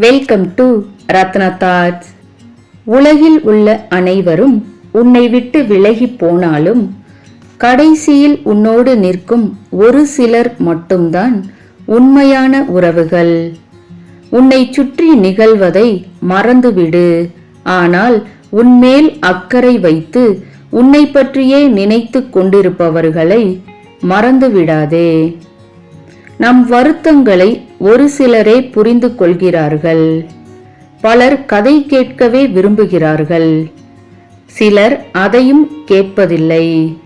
Welcome to Ratna thoughts உலகில் உள்ள அனைவரும் உன்னை விட்டு விலகி போனாலும் கடைசியில் உன்னோடு நிற்கும் ஒரு சிலர் மட்டும்தான் உண்மையான உறவுகள். உன்னை சுற்றி நிகழ்வதை மறந்துவிடு. ஆனால் உன்மேல் அக்கறை வைத்து உன்னை பற்றியே நினைத்து கொண்டிருப்பவர்களை மறந்து விடாதே நம் வருத்தங்களை ஒரு சிலரே புரிந்து கொள்கிறார்கள். பலர் கதை கேட்கவே விரும்புகிறார்கள். சிலர் அதையும் கேட்பதில்லை.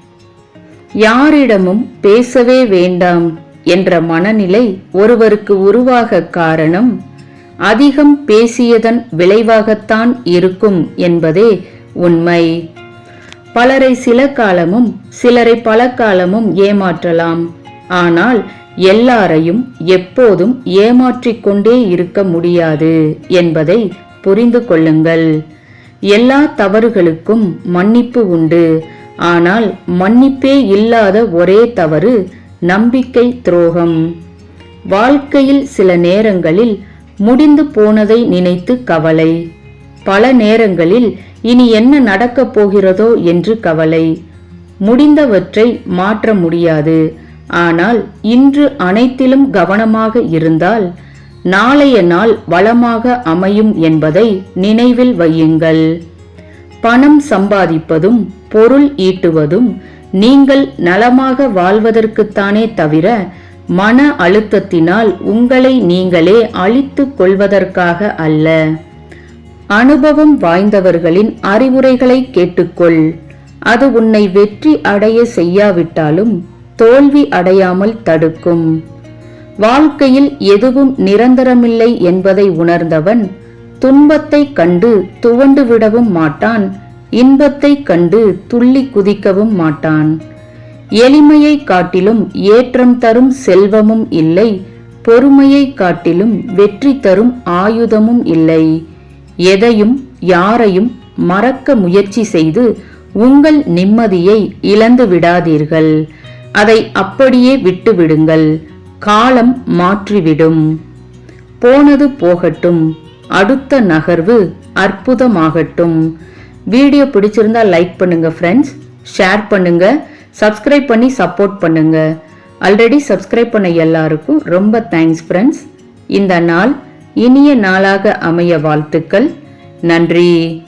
யாரிடமும் பேசவே வேண்டாம் என்ற மனநிலை ஒருவருக்கு உருவாக காரணம் அதிகம் பேசியதன் விளைவாகத்தான் இருக்கும் என்பதே உண்மை. பலரை சில காலமும் சிலரை பல காலமும் ஏமாற்றலாம். ஆனால் எல்லாரையும் எப்போதும் ஏமாற்றிக்கொண்டே இருக்க முடியாது என்பதை புரிந்து கொள்ளுங்கள். எல்லா தவறுகளுக்கும் மன்னிப்பு உண்டு. ஆனால் மன்னிப்பே இல்லாத ஒரே தவறு நம்பிக்கை துரோகம். வாழ்க்கையில் சில நேரங்களில் முடிந்து போனதை நினைத்து கவலை. பல நேரங்களில் இனி என்ன நடக்கப் போகிறதோ என்று கவலை. முடிந்தவற்றை மாற்ற முடியாது. ஆனால் இன்று அனைத்திலும் கவனமாக இருந்தால் நாளைய நாள் வளமாக அமையும் என்பதை நினைவில் வையுங்கள். பணம் சம்பாதிப்பதும் பொருள் ஈட்டுவதும் நீங்கள் நலமாக வாழ்வதற்குத்தானே தவிர மன அழுத்தத்தினால் உங்களை நீங்களே அழித்துக் கொள்வதற்காக அல்ல. அனுபவம் வாய்ந்தவர்களின் அறிவுரைகளை கேட்டுக்கொள். அது உன்னை வெற்றி அடைய செய்யாவிட்டாலும் தோல்வி அடையாமல் தடுக்கும். வாழ்க்கையில் எதுவும் நிரந்தரமில்லை என்பதை உணர்ந்தவன் துன்பத்தை கண்டு துவண்டு விடவும் மாட்டான் இன்பத்தை கண்டு துள்ளி குதிக்கவும் மாட்டான். எளிமையை காட்டிலும் ஏற்றம் தரும் செல்வமும் இல்லை பொறுமையை காட்டிலும் வெற்றி தரும் ஆயுதமும் இல்லை. எதையும் யாரையும் மறக்க முயற்சி செய்து உங்கள் நிம்மதியை இழந்து விடாதீர்கள். அதை அப்படியே விட்டுவிடுங்கள். காலம் மாற்றிவிடும். போனது போகட்டும். அடுத்த நகர்வு அற்புதமாகட்டும். வீடியோ பிடிச்சிருந்தா லைக் பண்ணுங்க ஃப்ரெண்ட்ஸ் ஷேர் பண்ணுங்க. சப்ஸ்கிரைப் பண்ணி சப்போர்ட் பண்ணுங்க. ஆல்ரெடி சப்ஸ்கிரைப் பண்ண எல்லாருக்கும் ரொம்ப தேங்க்ஸ் ஃப்ரெண்ட்ஸ் இந்த நாள் இனிய நாளாக அமைய வாழ்த்துக்கள். நன்றி.